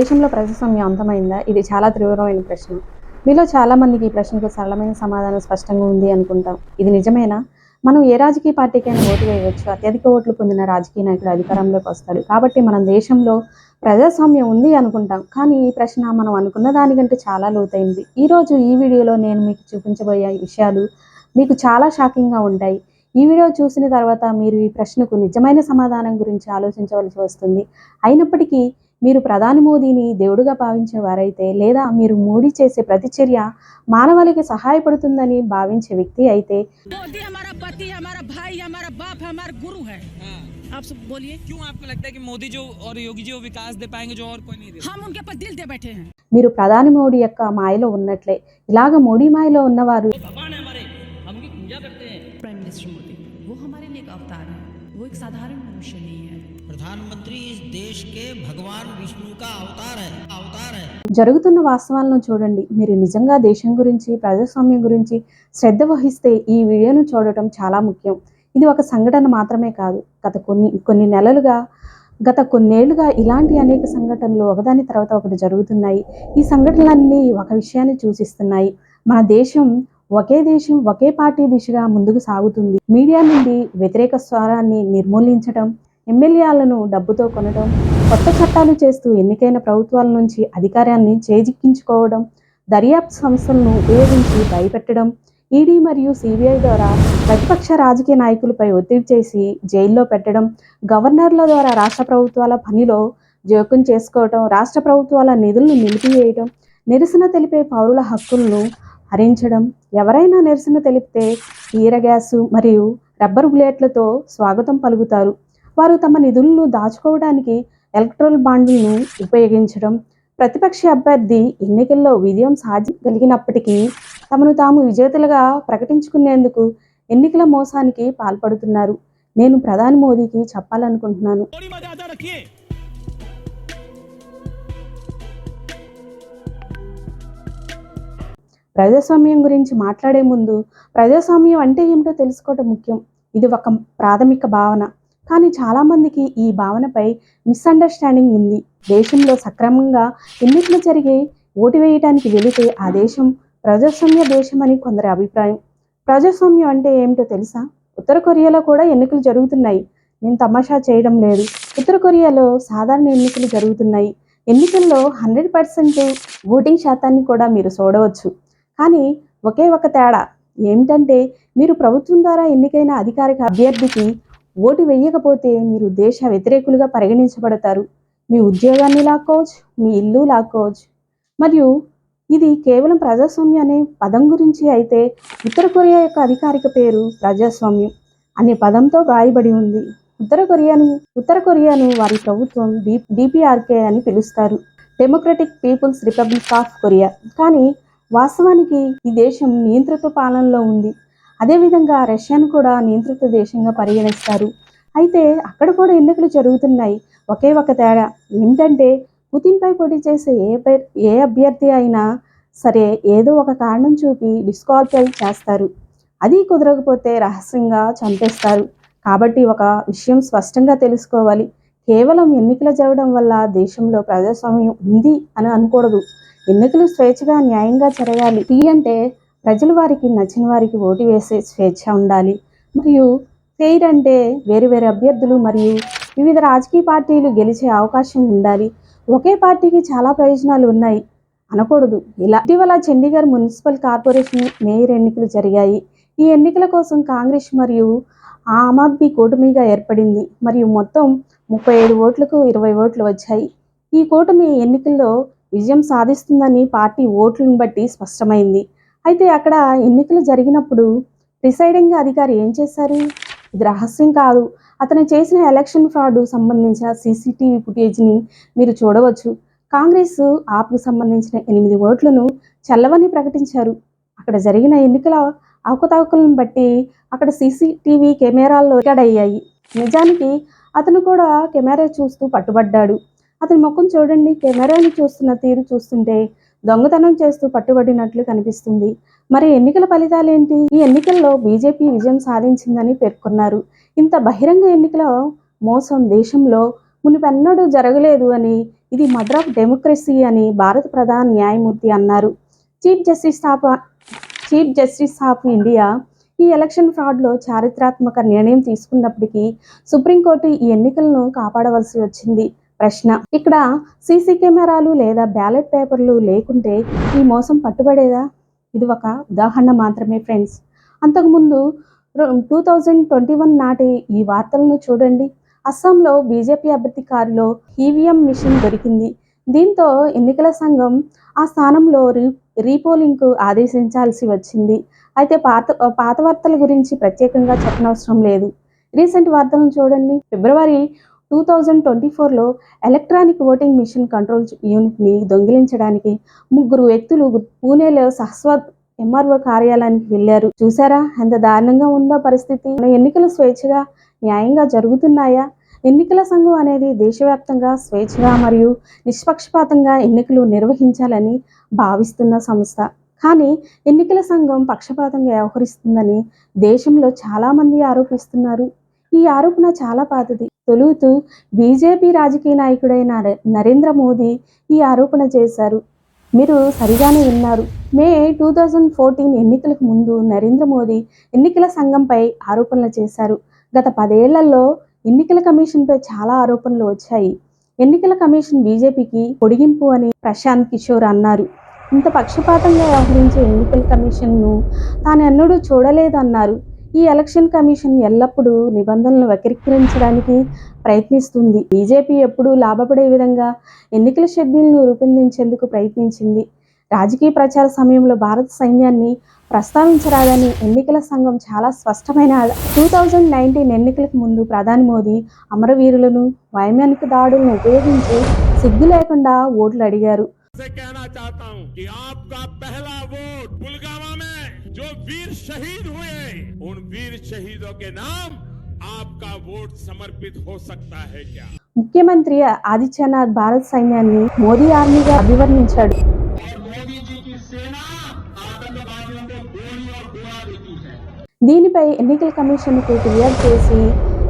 దేశంలో ప్రజాస్వామ్యం అంతమైందా? ఇది చాలా తీవ్రమైన ప్రశ్న. మీలో చాలా మందికి ఈ ప్రశ్నకు సరళమైన సమాధానం స్పష్టంగా ఉంది అనుకుంటాం. ఇది నిజమేనా? మనం ఏ రాజకీయ పార్టీకైనా ఓటు వేయవచ్చు. అత్యధిక ఓట్లు పొందిన రాజకీయ నాయకుడు అధికారంలోకి వస్తాడు. కాబట్టి మనం దేశంలో ప్రజాస్వామ్యం ఉంది అనుకుంటాం. కానీ ఈ ప్రశ్న మనం అనుకున్న దానికంటే చాలా లోతైంది. ఈరోజు ఈ వీడియోలో నేను మీకు చూపించబోయే విషయాలు మీకు చాలా షాకింగ్గా ఉంటాయి. ఈ వీడియో చూసిన తర్వాత మీరు ఈ ప్రశ్నకు నిజమైన సమాధానం గురించి ఆలోచించవలసి వస్తుంది. అయినప్పటికీ మీరు ప్రధాని మోదీని దేవుడుగా భావించే వారైతే లేదా మీరు మోడీ చేసే ప్రతిచర్య మానవాళికి సహాయపడుతుందని భావించే వ్యక్తి అయితే मोदी हमारा पति हमारा भाई हमारा बाप है हमारा गुरु है हाँ। आप सब बोलिए क्यों आपको लगता है कि मोदी जो और योगी जी वो विकास दे पाएंगे जो और कोई नहीं दे हम उनके पर दिल दे बैठे हैं మీరు ప్రధాని మోడీ యొక్క మాయలో ఉన్నట్లే ఇలాగ మోడీ మాయలో ఉన్నవారు भगवान है हमारे हम उनकी पूजा करते हैं प्राइम मिनिस्टर मोदी वो हमारे लिए एक अवतार है वो एक साधारण జరుగుతున్న వాస్తవాలను చూడండి. మీరు నిజంగా దేశం గురించి ప్రజాస్వామ్యం గురించి శ్రద్ధ వహిస్తే ఈ వీడియోను చూడటం చాలా ముఖ్యం. ఇది ఒక సంఘటన మాత్రమే కాదు. గత కొన్ని కొన్ని నెలలుగా గత కొన్నేళ్ళుగా ఇలాంటి అనేక సంఘటనలు ఒకదాని తర్వాత ఒకటి జరుగుతున్నాయి. ఈ సంఘటనలన్నీ ఒక విషయాన్ని సూచిస్తున్నాయి. మన దేశం ఒకే దేశం ఒకే పార్టీ దిశగా ముందుకు సాగుతుంది. మీడియా నుండి వ్యతిరేక స్వరాన్ని నిర్మూలించడం ఎమ్మెల్యేలను డబ్బుతో కొనడం కొత్త చట్టాలు చేస్తూ ఎన్నికైన ప్రభుత్వాల నుంచి అధికారాన్ని చేజిక్కించుకోవడం దర్యాప్తు సంస్థలను ఉపయోగించి భయపెట్టడం ఈడీ మరియు సిబిఐ ద్వారా ప్రతిపక్ష రాజకీయ నాయకులపై ఒత్తిడి చేసి జైల్లో పెట్టడం గవర్నర్ల ద్వారా రాష్ట్ర ప్రభుత్వాల పనిలో జోక్యం చేసుకోవడం రాష్ట్ర ప్రభుత్వాల నిధులను నిలిపివేయడం నిరసన తెలిపే పౌరుల హక్కులను హరించడం ఎవరైనా నిరసన తెలిపితే ఈర గ్యాసు మరియు రబ్బర్ బుల్లెట్లతో స్వాగతం పలుకుతారు. వారు తమ నిధులను దాచుకోవడానికి ఎలక్ట్రోల్ బాండ్లను ఉపయోగించడం ప్రతిపక్ష అభ్యర్థి ఎన్నికల్లో విజయం సాధించగలిగినప్పటికీ తమను తాము విజేతలుగా ప్రకటించుకునేందుకు ఎన్నికల మోసానికి పాల్పడుతున్నారు. నేను ప్రధాని మోదీకి చెప్పాలనుకుంటున్నాను. ప్రజాస్వామ్యం గురించి మాట్లాడే ముందు ప్రజాస్వామ్యం అంటే ఏమిటో తెలుసుకోవడం ముఖ్యం. ఇది ఒక ప్రాథమిక భావన. కానీ చాలామందికి ఈ భావనపై మిస్అండర్స్టాండింగ్ ఉంది. దేశంలో సక్రమంగా ఎన్నికలు జరిగి ఓటు వేయడానికి వెళితే ఆ దేశం ప్రజాస్వామ్య దేశం అని కొందరి అభిప్రాయం. ప్రజాస్వామ్యం అంటే ఏమిటో తెలుసా? ఉత్తర కొరియాలో కూడా ఎన్నికలు జరుగుతున్నాయి. నేను తమాషా చేయడం లేదు. ఉత్తర కొరియాలో సాధారణ ఎన్నికలు జరుగుతున్నాయి. ఎన్నికల్లో హండ్రెడ్ పర్సెంట్ ఓటింగ్ శాతాన్ని కూడా మీరు చూడవచ్చు. కానీ ఒకే ఒక తేడా ఏమిటంటే మీరు ప్రభుత్వం ద్వారా ఎన్నికైన అధికారిక అభ్యర్థికి ఓటు వేయకపోతే మీరు దేశ వ్యతిరేకులుగా పరిగణించబడతారు. మీ ఉద్యోగాన్ని లాక్కోవచ్చు మీ ఇల్లు లాక్కోవచ్చు. మరియు ఇది కేవలం ప్రజాస్వామ్యం అనే పదం గురించి అయితే ఉత్తర కొరియా యొక్క అధికారిక పేరు ప్రజాస్వామ్యం అనే పదంతో వ్రాయబడి ఉంది. ఉత్తర కొరియాను ఉత్తర కొరియాను వారి ప్రభుత్వం డి డిపిఆర్కే అని పిలుస్తారు. Democratic people's republic of Korea కానీ వాస్తవానికి ఈ దేశం నియంత్రిత పాలనలో ఉంది. అదేవిధంగా రష్యాను కూడా నియంత్రిత దేశంగా పరిగణిస్తారు. అయితే అక్కడ కూడా ఎన్నికలు జరుగుతున్నాయి. ఒకే ఒక తేడా ఏమిటంటే పుతిన్పై పోటీ చేసే ఏ ఏ అభ్యర్థి అయినా సరే ఏదో ఒక కారణం చూపి డిస్క్వాలిఫై చేస్తారు. అది కుదరకపోతే రహస్యంగా చంపేస్తారు. కాబట్టి ఒక విషయం స్పష్టంగా తెలుసుకోవాలి. కేవలం ఎన్నికలు జరగడం వల్ల దేశంలో ప్రజాస్వామ్యం ఉంది అని అనకూడదు. ఎన్నికలు స్వేచ్ఛగా న్యాయంగా జరగాలి. టీ అంటే ప్రజలు వారికి నచ్చిన వారికి ఓటు వేసే స్వేచ్ఛ ఉండాలి. మరియు ఫెయిర్ అంటే వేరు వేరు అభ్యర్థులు మరియు వివిధ రాజకీయ పార్టీలు గెలిచే అవకాశం ఉండాలి. ఒకే పార్టీకి చాలా ప్రయోజనాలు ఉన్నాయి. అనకూడదు. ఇలా ఇటీవల చండీగఢ్ మున్సిపల్ కార్పొరేషన్ మేయర్ ఎన్నికలు జరిగాయి. ఈ ఎన్నికల కోసం కాంగ్రెస్ మరియు ఆమ్ ఆద్మీ కూటమిగా ఏర్పడింది. మరియు మొత్తం ముప్పై ఏడు ఓట్లకు ఇరవై ఓట్లు వచ్చాయి. ఈ కూటమి ఎన్నికల్లో విజయం సాధిస్తుందని పార్టీ ఓట్లను బట్టి స్పష్టమైంది. అయితే అక్కడ ఎన్నికలు జరిగినప్పుడు ప్రిసైడింగ్ అధికారి ఏం చేశారు? ఇది రహస్యం కాదు. అతను చేసిన ఎలక్షన్ ఫ్రాడ్ సంబంధించిన సీసీటీవీ ఫుటేజ్ని మీరు చూడవచ్చు. కాంగ్రెస్ ఆప్కు సంబంధించిన ఎనిమిది ఓట్లను చల్లవని ప్రకటించారు. అక్కడ జరిగిన ఎన్నికల అవకతవకలను బట్టి అక్కడ సీసీటీవీ కెమెరాల్లో రికార్డ్ అయ్యాయి. నిజానికి అతను కూడా కెమెరా చూస్తూ పట్టుబడ్డాడు. అతని ముఖం చూడండి. కెమెరాని చూస్తున్న తీరు చూస్తుంటే దొంగతనం చేస్తూ పట్టుబడినట్లు కనిపిస్తుంది. మరి ఎన్నికల ఫలితాలేంటి ఈ ఎన్నికల్లో బీజేపీ విజయం సాధించిందని పేర్కొన్నారు. ఇంత బహిరంగ ఎన్నికల మోసం దేశంలో మునిపెన్నడూ జరగలేదు అని ఇది మదర్ ఆఫ్ డెమోక్రసీ అని భారత ప్రధాన న్యాయమూర్తి అన్నారు. Chief justice of chief justice of India ఈ ఎలక్షన్ ఫ్రాడ్లో చారిత్రాత్మక నిర్ణయం తీసుకున్నప్పటికీ సుప్రీంకోర్టు ఈ ఎన్నికలను కాపాడవలసి వచ్చింది. ప్రశ్న. ఇక్కడ సీసీ కెమెరాలు లేదా బ్యాలెట్ పేపర్లు లేకుంటే ఈ మోసం పట్టుబడేదా? ఇది ఒక ఉదాహరణ మాత్రమే ఫ్రెండ్స్. అంతకుముందు టూ థౌజండ్ ట్వంటీ వన్ నాటి ఈ వార్తలను చూడండి. అస్సాంలో బీజేపీ అభ్యర్థి కారులో ఈవీఎం మిషన్ దొరికింది. దీంతో ఎన్నికల సంఘం ఆ స్థానంలో రీ రీపోలింగ్కు ఆదేశించాల్సి వచ్చింది. అయితే పాత పాత వార్తల గురించి ప్రత్యేకంగా చెప్పనవసరం లేదు. రీసెంట్ వార్తలను చూడండి. ఫిబ్రవరి టూ థౌజండ్ ట్వంటీ ఫోర్లో ఎలక్ట్రానిక్ ఓటింగ్ మిషన్ కంట్రోల్ యూనిట్ని దొంగిలించడానికి ముగ్గురు వ్యక్తులు పూణేలో సహస్వాద్ ఎంఆర్ఓ కార్యాలయానికి వెళ్ళారు. చూసారా ఎంత దారుణంగా ఉందో పరిస్థితి. మన ఎన్నికలు స్వేచ్ఛగా న్యాయంగా జరుగుతున్నాయా? ఎన్నికల సంఘం అనేది దేశవ్యాప్తంగా స్వేచ్ఛగా మరియు నిష్పక్షపాతంగా ఎన్నికలు నిర్వహించాలని భావిస్తున్న సంస్థ. కానీ ఎన్నికల సంఘం పక్షపాతంగా వ్యవహరిస్తుందని దేశంలో చాలామంది ఆరోపిస్తున్నారు. ఈ ఆరోపణ చాలా పాతది. తొలుతూ బీజేపీ రాజకీయ నాయకుడైన నరేంద్ర మోదీ ఈ ఆరోపణ చేశారు. మీరు సరిగానే విన్నారు. మే టూ థౌజండ్ ఫోర్టీన్ ఎన్నికలకు ముందు నరేంద్ర మోదీ ఎన్నికల సంఘంపై ఆరోపణలు చేశారు. గత పదేళ్ళలో ఎన్నికల కమిషన్పై చాలా ఆరోపణలు వచ్చాయి. ఎన్నికల కమిషన్ బీజేపీకి పొడిగింపు అని ప్రశాంత్ కిషోర్ అన్నారు. ఇంత పక్షపాతంగా వ్యవహరించే ఎన్నికల కమిషన్ను తాను ఎన్నడూ చూడలేదన్నారు. ఈ ఎలక్షన్ కమిషన్ ఎల్లప్పుడూ నిబంధనలను వక్రీకరించడానికి ప్రయత్నిస్తుంది. బీజేపీ ఎప్పుడూ లాభపడే విధంగా ఎన్నికల షెడ్యూల్ను రూపొందించేందుకు ప్రయత్నించింది. రాజకీయ ప్రచార సమయంలో భారత సైన్యాన్ని ప్రస్తావించరాదని ఎన్నికల సంఘం చాలా స్పష్టమైన టూ థౌజండ్ నైన్టీన్ ఎన్నికలకు ముందు ప్రధాని మోదీ అమరవీరులను వైమానిక దాడులను ఉపయోగించి సిగ్గు లేకుండా ఓట్లు అడిగారు. जो वीर शहीद हुए उन वीर शहीदों के नाम आपका वोट समर्पित हो सकता है क्या ముఖ్యమంత్రి ఆదిత్యనాథ్ భారత సైన్యాన్ని మోదీ ఆర్మీగా అభివర్ణించాడు దీనిపై ఎన్నికల కమిషన్కు ఫిర్యాదు చేసి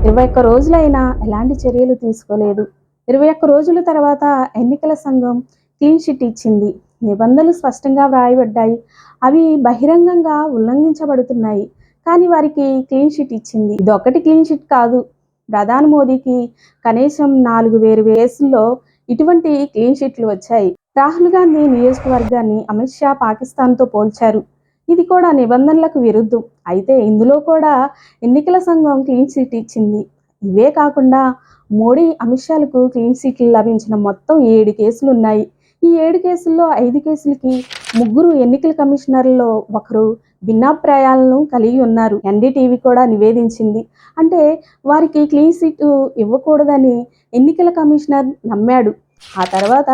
ఇరవై ఒక్క రోజులైనా ఎలాంటి చర్యలు తీసుకోలేదు ఇరవై ఒక్క రోజుల తర్వాత ఎన్నికల సంఘం క్లీన్ షీట్ ఇచ్చింది నిబంధనలు స్పష్టంగా వ్రాయబడ్డాయి. అవి బహిరంగంగా ఉల్లంఘించబడుతున్నాయి. కానీ వారికి క్లీన్ షీట్ ఇచ్చింది. ఇది ఒకటి క్లీన్ షీట్ కాదు. ప్రధాని మోదీకి కనీసం నాలుగు వేరు కేసుల్లో ఇటువంటి క్లీన్ షీట్లు వచ్చాయి. రాహుల్ గాంధీ నియోజకవర్గాన్ని అమిత్ షా పాకిస్తాన్తో పోల్చారు. ఇది కూడా నిబంధనలకు విరుద్ధం. అయితే ఇందులో కూడా ఎన్నికల సంఘం క్లీన్ షీట్ ఇచ్చింది. ఇవే కాకుండా మోడీ అమిత్ షాలకు క్లీన్ షీట్లు లభించిన మొత్తం ఏడు కేసులు ఉన్నాయి ఈ ఏడు కేసుల్లో ఐదు కేసులకి ముగ్గురు ఎన్నికల కమిషనర్లలో ఒకరు భిన్నాభిప్రాయాలను కలిగి ఉన్నారు. ఎన్డీటీవీ కూడా నివేదించింది. అంటే వారికి క్లీన్ చిట్ ఇవ్వకూడదని ఎన్నికల కమిషనర్ నమ్మాడు. ఆ తర్వాత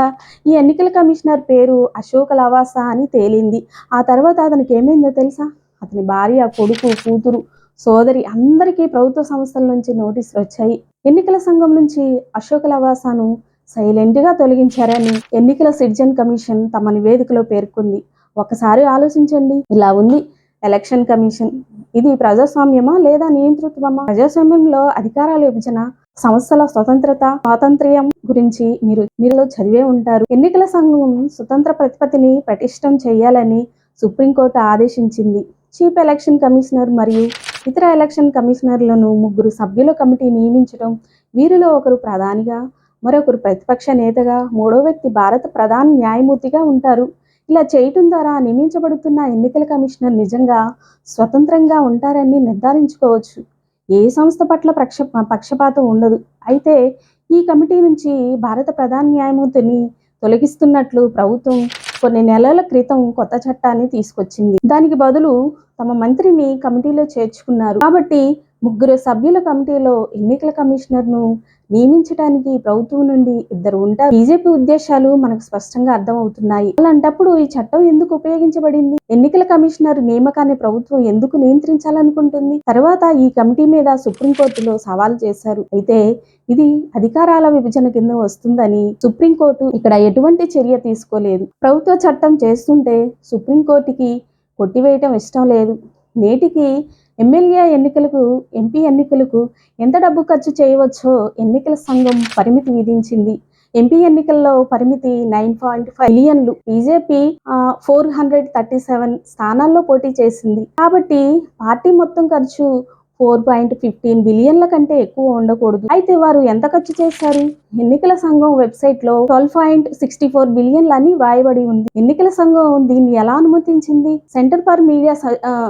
ఈ ఎన్నికల కమిషనర్ పేరు అశోక్ లవాసా అని తేలింది. ఆ తర్వాత అతనికి ఏమైందో తెలుసా? అతని భార్య కొడుకు కూతురు సోదరి అందరికీ ప్రభుత్వ సంస్థల నుంచి నోటీసులు వచ్చాయి. ఎన్నికల సంఘం నుంచి అశోక్ లవాసాను సైలెంట్గా తొలగించారని ఎన్నికల సిటిజన్ కమిషన్ తమ నివేదికలో పేర్కొంది. ఒకసారి ఆలోచించండి. ఇలా ఉంది. Election commission. ఇది ప్రజాస్వామ్యమా లేదా నియంతృత్వమా? ప్రజాస్వామ్యంలో అధికారాల విభజన సంస్థల స్వతంత్రత స్వాతంత్ర్యం గురించి మీరు మీరులో చదివే ఉంటారు. ఎన్నికల సంఘం స్వతంత్ర ప్రతిపత్తిని పటిష్టం చేయాలని సుప్రీంకోర్టు ఆదేశించింది. చీఫ్ ఎలక్షన్ కమిషనర్ మరియు ఇతర ఎలక్షన్ కమిషనర్లను ముగ్గురు సభ్యుల కమిటీ నియమించడం వీరిలో ఒకరు ప్రధానిగా మరొకరు ప్రతిపక్ష నేతగా మూడో వ్యక్తి భారత ప్రధాన న్యాయమూర్తిగా ఉంటారు. ఇలా చేయటం ద్వారా నియమించబడుతున్న ఎన్నికల కమిషనర్ నిజంగా స్వతంత్రంగా ఉంటారని నిర్ధారించుకోవచ్చు. ఏ సంస్థ పట్ల పక్ష పక్షపాతం ఉండదు. అయితే ఈ కమిటీ నుంచి భారత ప్రధాన న్యాయమూర్తిని తొలగిస్తున్నట్లు ప్రభుత్వం కొన్ని నెలల క్రితం కొత్త చట్టాన్ని తీసుకొచ్చింది. దానికి బదులు తమ మంత్రిని కమిటీలో చేర్చుకున్నారు. కాబట్టి ముగ్గురు సభ్యుల కమిటీలో ఎన్నికల కమిషనర్ను నియమించడానికి ప్రభుత్వం నుండి ఇద్దరు ఉంటారు. బీజేపీ ఉద్దేశాలు మనకు స్పష్టంగా అర్థమవుతున్నాయి. అలాంటప్పుడు ఈ చట్టం ఎందుకు ఉపయోగించబడింది? ఎన్నికల కమిషనర్ నియామకాన్ని ప్రభుత్వం ఎందుకు నియంత్రించాలనుకుంటుంది? తర్వాత ఈ కమిటీ మీద సుప్రీంకోర్టులో సవాల్ చేశారు. అయితే ఇది అధికారాల విభజన కింద వస్తుందని సుప్రీంకోర్టు ఇక్కడ ఎటువంటి చర్య తీసుకోలేదు. ప్రభుత్వ చట్టం చేస్తుంటే సుప్రీంకోర్టుకి కొట్టివేయటం ఇష్టం లేదు. నేటికి ఎమ్మెల్యే ఎన్నికలకు ఎంపీ ఎన్నికలకు ఎంత డబ్బు ఖర్చు చేయవచ్చో ఎన్నికల సంఘం పరిమితి విధించింది. ఎంపీ ఎన్నికల్లో పరిమితి నైన్ పాయింట్ ఫైవ్ మిలియన్లు. BJP four hundred thirty seven స్థానాల్లో పోటీ చేసింది. కాబట్టి పార్టీ మొత్తం ఖర్చు ఫోర్ పాయింట్ ఫిఫ్టీన్ బిలియన్ల కంటే ఎక్కువ ఉండకూడదు. అయితే వారు ఎంత ఖర్చు చేశారు? ఎన్నికల సంఘం వెబ్సైట్లో ట్వెల్వ్ పాయింట్ సిక్స్టీ ఫోర్ బిలియన్లు అని వాయబడి ఉంది. ఎన్నికల సంఘం దీన్ని ఎలా అనుమతించింది? సెంటర్ ఫర్ మీడియా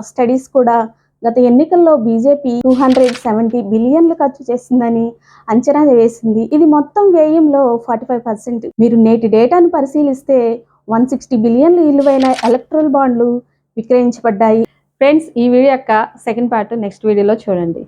స్టడీస్ కూడా గత ఎన్నికల్లో బీజేపీ టూ హండ్రెడ్ సెవెంటీ బిలియన్లు ఖర్చు చేసిందని అంచనా వేసింది. ఇది మొత్తం వ్యయంలో ఫార్టీ ఫైవ్ పర్సెంట్. మీరు నేటి డేటాను పరిశీలిస్తే వన్ సిక్స్టీ బిలియన్లు విలువైన ఎలక్ట్రల్ బాండ్లు విక్రయించబడ్డాయి. ఫ్రెండ్స్ ఈ వీడియో యొక్క సెకండ్ పార్ట్ నెక్స్ట్ వీడియోలో చూడండి.